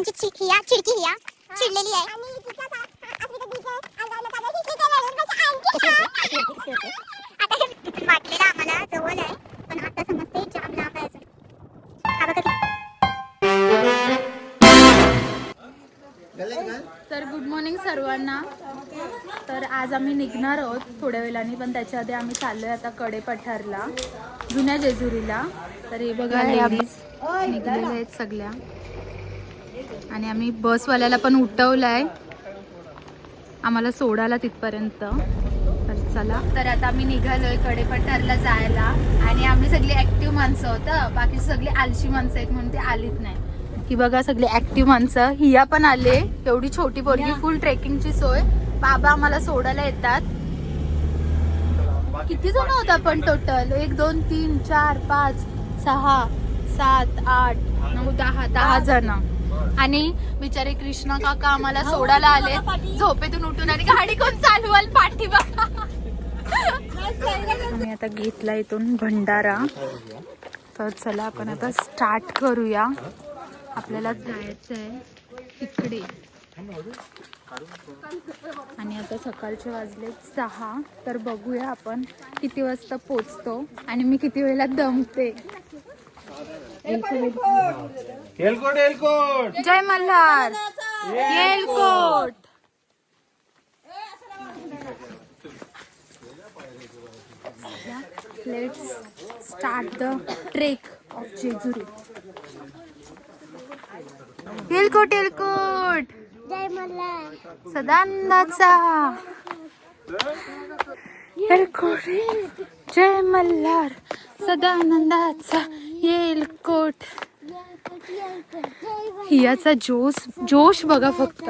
आमची चिक हिया चिडकी हिया चिडलेली आहे. आता हे वाटलेलं आम्हाला जवळ आहे पण आता समजते जाम लांब आहे अजून. हा बघा किती- तर गुड मॉर्निंग सर्वांना. तर आज आम्ही निघणार आहोत थोड्या वेळाने पण त्याच्या आधी आम्ही चाललोय आता कडे पठारला जुन्या जेजुरीला. तर हे बघा लेडीज निघलेल्या आहेत सगळ्या. आणि आम्ही बसवाल्याला पण उठवलाय. आम्हाला सोडायला तिथपर्यंत. तर चला. तर आता आम्ही निघालोयकडे पठारला जायला. आणि आम्ही सगळी ऍक्टिव्ह माणसं होतं बाकी सगळी आलशी माणसं आहेत म्हणून ते आलीत नाही. ही बघा सगळी ऍक्टिव्ह माणसं. हिया पण आले. एवढी छोटी पोरगी फुल ट्रेकिंगची सोय. बाबा आम्हाला सोडायला येतात. किती जण होत आपण टोटल एक दोन तीन चार पाच सहा सात आठ नऊ दहा दहा. जण. आणि बिचारे कृष्णा काका आम्हाला सोडायला आले. झोपेतून उठून आणि गाडी कोण चालवाल पाठी मी आम्ही आता घेतला इथून भंडारा. तर चला आपण आता स्टार्ट करूया. आपल्याला जायचं आहे तिकडे आणि आता सकाळचे वाजले सहा. तर बघूया आपण किती वाजता पोचतो आणि मी किती वेळेला दमते. एलकोट एलकोट जय Malhar. Yelkot let's start the trek of Jejuri Yelkot येलकोट जय मल्हार. सदानंदाचा येलकोट जय मल्हार. सदानंदाचा येलकोट हियाचा जोश जोश बघा फक्त.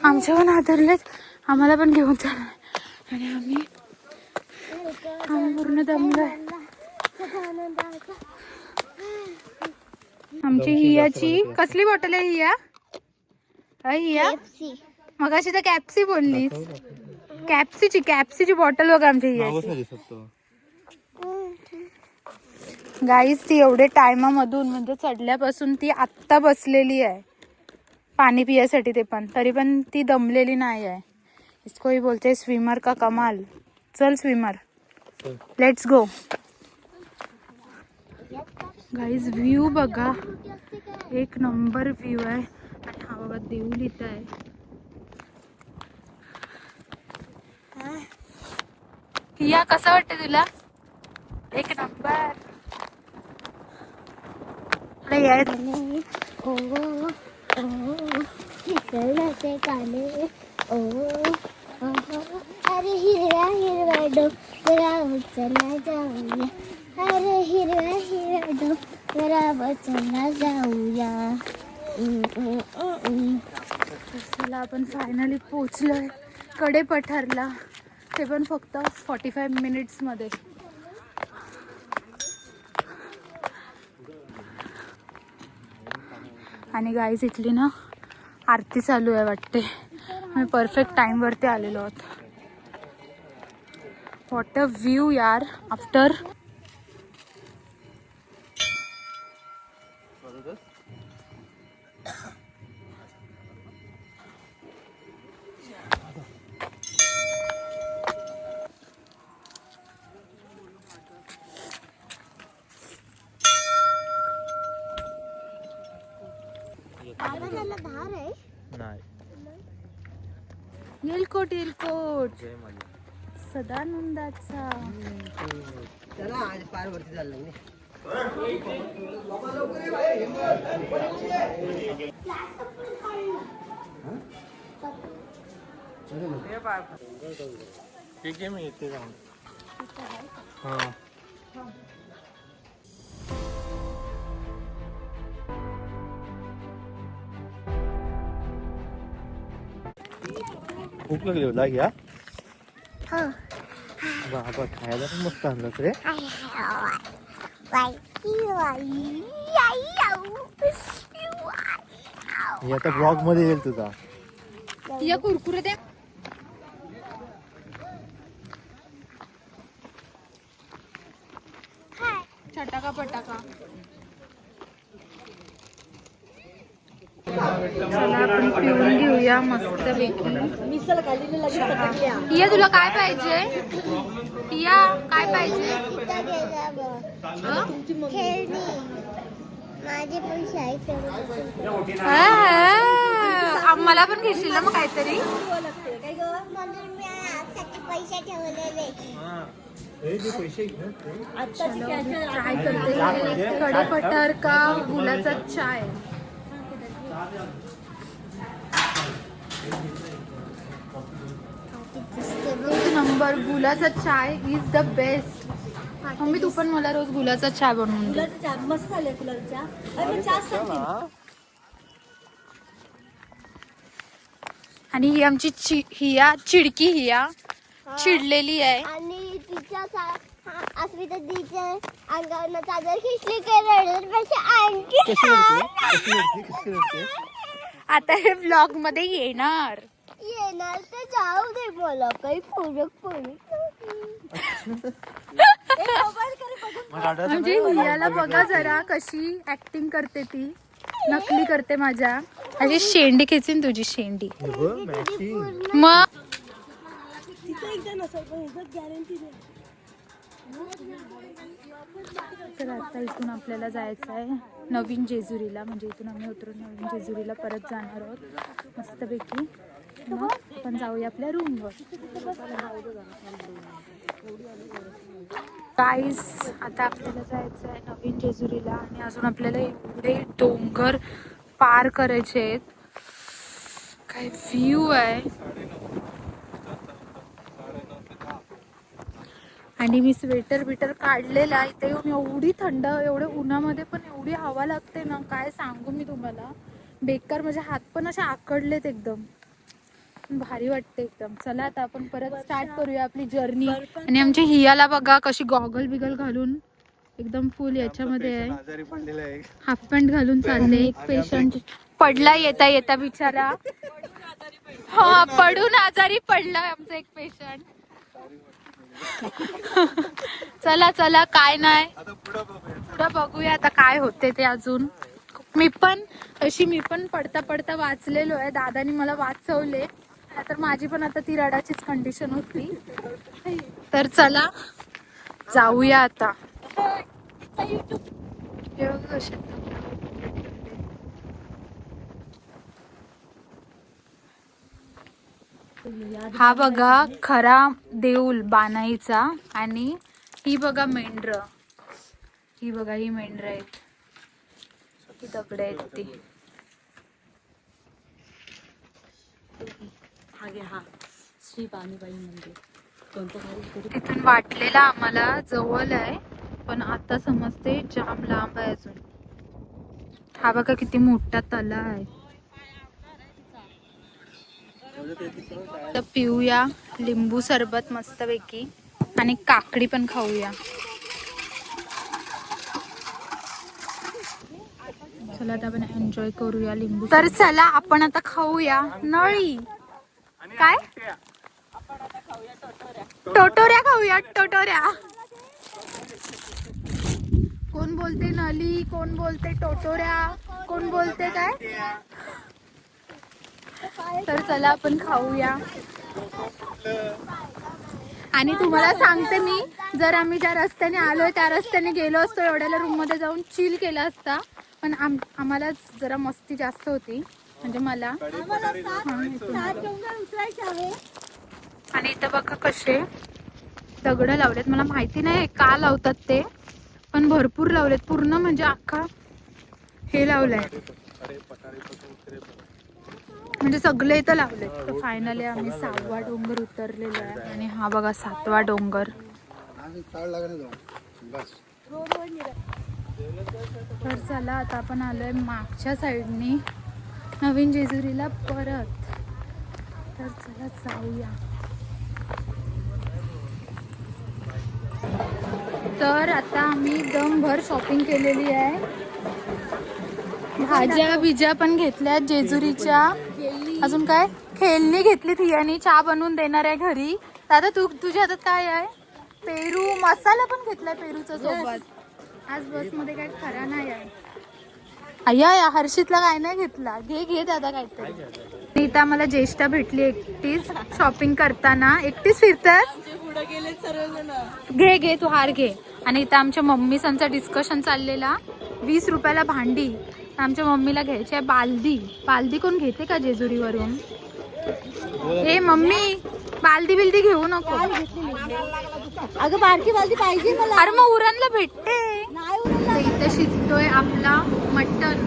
आमच्या पण आदरलेत आम्हाला पण घेऊन चालणार आणि आम्ही आम्ही पूर्ण दमलोय आमची हियाची कसली बॉटल आहे हिया? अय हिया? मग अशी तर कॅप्सी बोललीस. कॅप्सीची कॅप्सीची बॉटल बघा आमच्या हियाची. दिसत गाईज ती एवढे टायमामधून म्हणजे चढल्यापासून ती आत्ता बसलेली आहे. पाणी पियासाठी ते पण. तरी पण ती दमलेली नाही आहे. इसको ही बोलते स्विमर का कमाल. चल swimmer. Let's go guys view बघा. एक नंबर व्ह्यू आहे. आणि हा बघा देऊल इथं आहे. या कसं वाटतं तुला? एक नंबर इकडे ये. ओ ओ अरे चला जाऊया. अरे चला जाऊया. चला आपण फायनली पोचलोयकडे पठारला. ते पण फक्त फॉर्टी फाईव्ह मिनिट्समध्ये आणि गाईज इथली ना आरती चालू आहे वाटते. आम्ही परफेक्ट टाईमवरती आलेलो आहोत. वॉट अ व्ह्यू यार आफ्टर येलकोट येलकोट जय मल्हार सदानंदाचा. ठीक आहे मी येते जाऊन. हा. भूक लागली होता घ्या हो बाबा खायला पण मस्त आणलं रे आता ब्लॉगमध्ये येईल तुझा या कुरकुरे द्या पैकी इया तुला काय पाहिजे? इया काय पाहिजे? हं? खेळणी. माझे पण शाळेत आ, मला पण घेशील ना मग काहीतरी? पैसे ठेवलेले. ट्राय करते. कडे पठार का गुलाचा चाय एक नंबर गुलाचा chai is the best mummy तू पण मला रोज गुलाचा चाय बनवून दे. मस्त झाले फुलांच्या अरे मग चहा सांग. आणि ही आमची चि हिया चिडकी हिया चिडलेली आहे. आणि तिच्या अस्मिता तिच्या अंगावर चादर खिचली की रडण्यापेक्षा आणखी कशी रडते? कशी रडते? कशी रडते? आता हे ब्लॉगमध्ये येणार. येणार तर जाऊ दे मला काही फरक म्हणजे हियाला बघा जरा कशी ऍक्टिंग करते ती. नकली करते माझ्या. अशी शेंडी खेचीन तुझी शेंडी. मॅचिंग मग? तर आता इथून आपल्याला जायचं आहे नवीन जेजुरीला म्हणजे इथून आम्ही उतरून नवीन जेजुरीला परत जाणार आहोत. मस्तपैकी. मग आपण जाऊया आपल्या रूमवर काहीच आता आपल्याला जायचं आहे नवीन जेजुरीला आणि अजून आपल्याला एवढे डोंगर पार करायचे आहेत. काय व्ह्यू आहे. आणि मी स्वेटर बिटर काढलेला इथे येऊन एवढी थंड एवढे उन्हामध्ये पण एवढी हवा लागते ना काय सांगू मी तुम्हाला. बेकार माझे हात पण असे आकडलेत एकदम. भारी वाटते एकदम. चला आता आपण परत स्टार्ट करूया आपली जर्नी आणि आमच्या हियाला बघा कशी गॉगल बिगल घालून एकदम फुल याच्यामध्ये आहे. हाफ पॅन्ट घालून चालले एक पेशंट पडला येता येता बिचारा. हा पडून आजारी पडला आमचा एक पेशंट चला चला काय नाही. आता पुढं बघूया. पुढं बघूया आता काय होते ते अजून. मी पण अशी मी पण पडता पडता वाचलेलो आहे. दादानी मला वाचवले. तर माझी पण आता ती रडाचीच कंडिशन होती. तर चला जाऊया आता. हा बघा खरा देऊल बानाईचा आणि ही बघा मेंढर. ही बघा ही मेंढर आहेत. ही दगड आहेत ती. हा हा श्री मंदिर. कोणतं तिथून वाटलेला आम्हाला जवळ आहे पण आता समजते जाम लांब आहे अजून. हा बघा किती मोठा तला आहे. तर पिऊया लिंबू सरबत मस्तपैकी आणि काकडी पण खाऊया. चला आता आपण एन्जॉय करूया लिंबू तर चला आपण आता खाऊया नळी. काय? टोटोऱ्या खाऊया टोटोऱ्या. कोण बोलते नली? कोण बोलते टोटोऱ्या? कोण बोलते काय? तर चला आपण खाऊया. आणि तुम्हाला सांगते मी जर आम्ही ज्या रस्त्याने आलोय त्या रस्त्याने गेलो असतो एवढ्याला रूममध्ये जाऊन चिल केला असता. पण आम आम्हाला जरा मस्ती जास्त होती. म्हणजे मला. आणि इथं बघा कसे दगड लावलेत. मला माहिती नाही का लावतात ते पण भरपूर लावलेत. पूर्ण म्हणजे अख्खा हे लावलंय. म्हणजे सगळे इथं लावलेत. तर फायनली आम्ही सहावा डोंगर उतरलेलो आहे. आणि हा बघा सातवा डोंगर. तर चला आता आपण आलोय मागच्या साईडनी नवीन जेजुरीला परत. तर चला जाऊया. तर आता आम्ही दमभर शॉपिंग केलेली आहे. भाज्या बिज्या पण घेतल्या जेजुरीच्या. अजून काय? खेळणी घेतली ती आणि चहा बनवून देणार आहे घरी. दादा तू तुझ्या हातात काय आहे? पेरू मसाला पण घेतलाय पेरूचा सोबत. आज बसमध्ये काय खरा नाही आहे. अय्या या हर्षितला काय नाही घेतला. घे घे दादा काहीतरी. इथं मला ज्येष्ठा भेटली एकटीच शॉपिंग करताना. एकटीच फिरतेस? घे घे तू हार घे. आणि इथं आमच्या मम्मी संचा डिस्कशन चाललेला. वीस रुपयाला भांडी. आमच्या मम्मीला घ्यायची आहे बालदी. बालदी कोण घेते का जेजुरीवरून? ए मम्मी बालदी बिलदी घेऊ नको. अगं बारकी बालदी पाहिजे मला. अरे मग उरणला भेटते. इथं शिजतोय आपला मटन.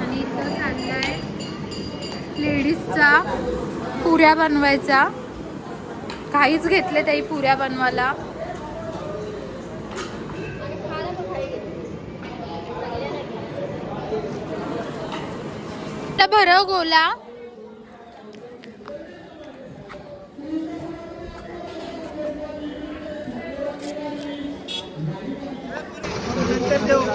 आणि इथं चाललाय लेडीजचा पुऱ्या बनवायचा. काहीच घेतले त्याही पुऱ्या बनवायला. तर भरव गोला.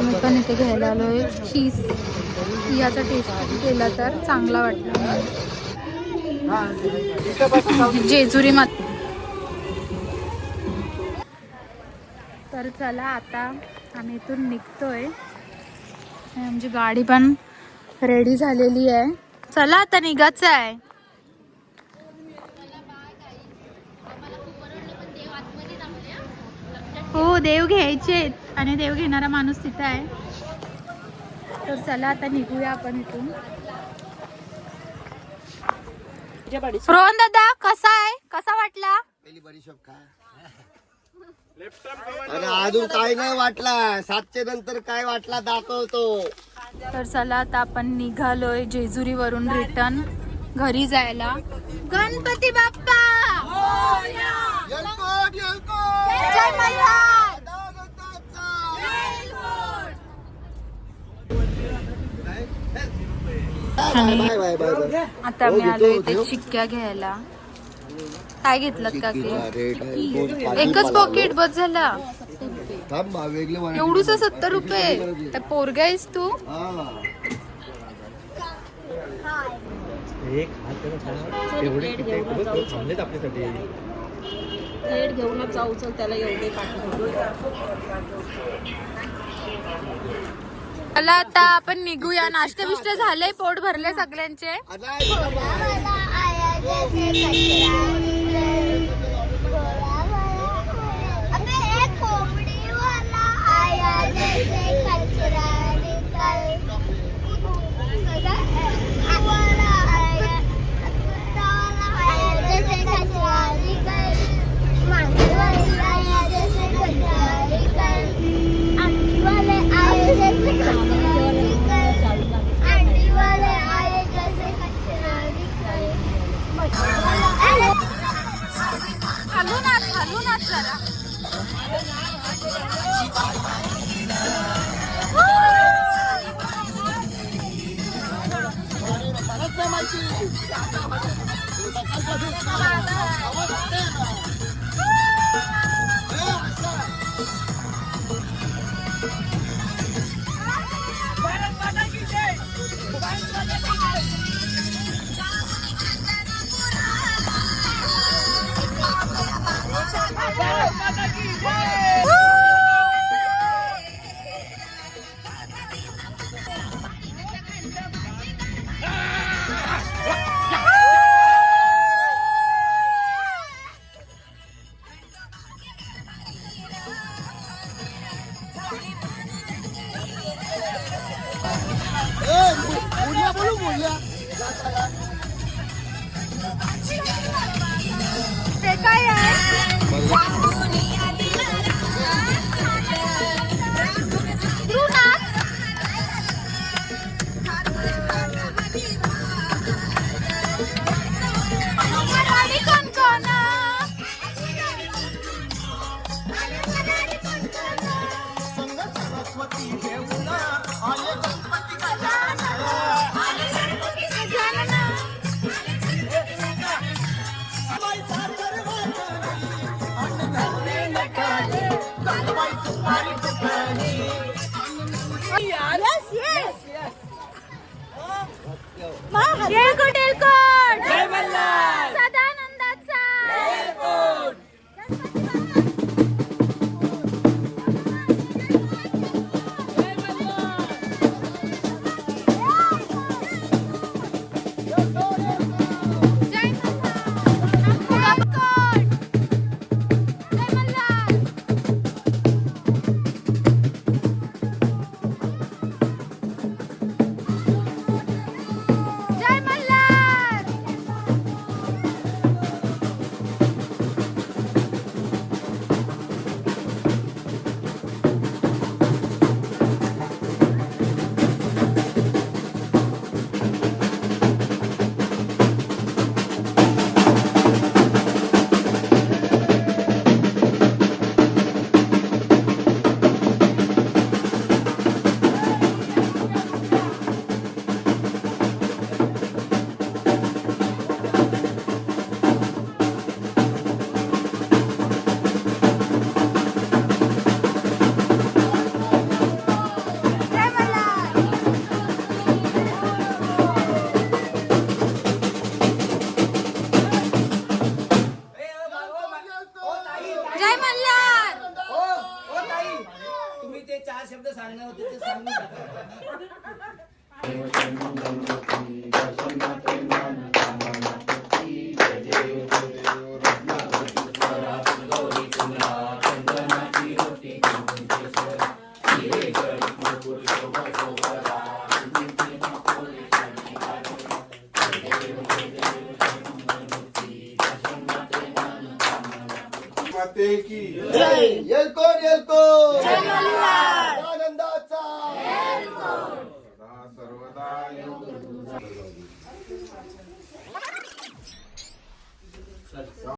मी पण इथे घ्यायला आलो आहे चीज याचा टेस्ट केला तर चांगला वाटला. जेजुरी मत तर चला आता आम्ही इथून निघतोय. आमची गाडी पण रेडी झालेली आहे. चला आता निघायचं आहे हो देव घ्यायचे आणि देव घेणारा माणूस तिथं आहे. तर चला आता निघूया आपण इथून. रोहन दादा कसा आहे? कसा वाटला? पहिली बडीशॉप खा अरे अजून काय नाही वाटला. सातशे नंतर काय वाटला दाखवतो. तर चला आता आपण निघालोय जेजुरीवरून रिटर्न घरी जायला. गणपती बाप्पा येलकोट, येलकोट! जय मल्हार! आणि बाय बाय बाय बाय आता मी आलो इथे चिक्क्या घ्यायला. काय घेतलं का ते एकच पॉकेट बस झाला. एवढूच सत्तर रुपये. त्या पोरगा आहेस तू हा. प्लेट घेऊनच जाऊ चल. त्याला एवढे पाठवतो चला आता आपण निघूया. नाश्ते बिष्टे झाले पोट भरले सगळ्यांचे. खालून आत जरा ए,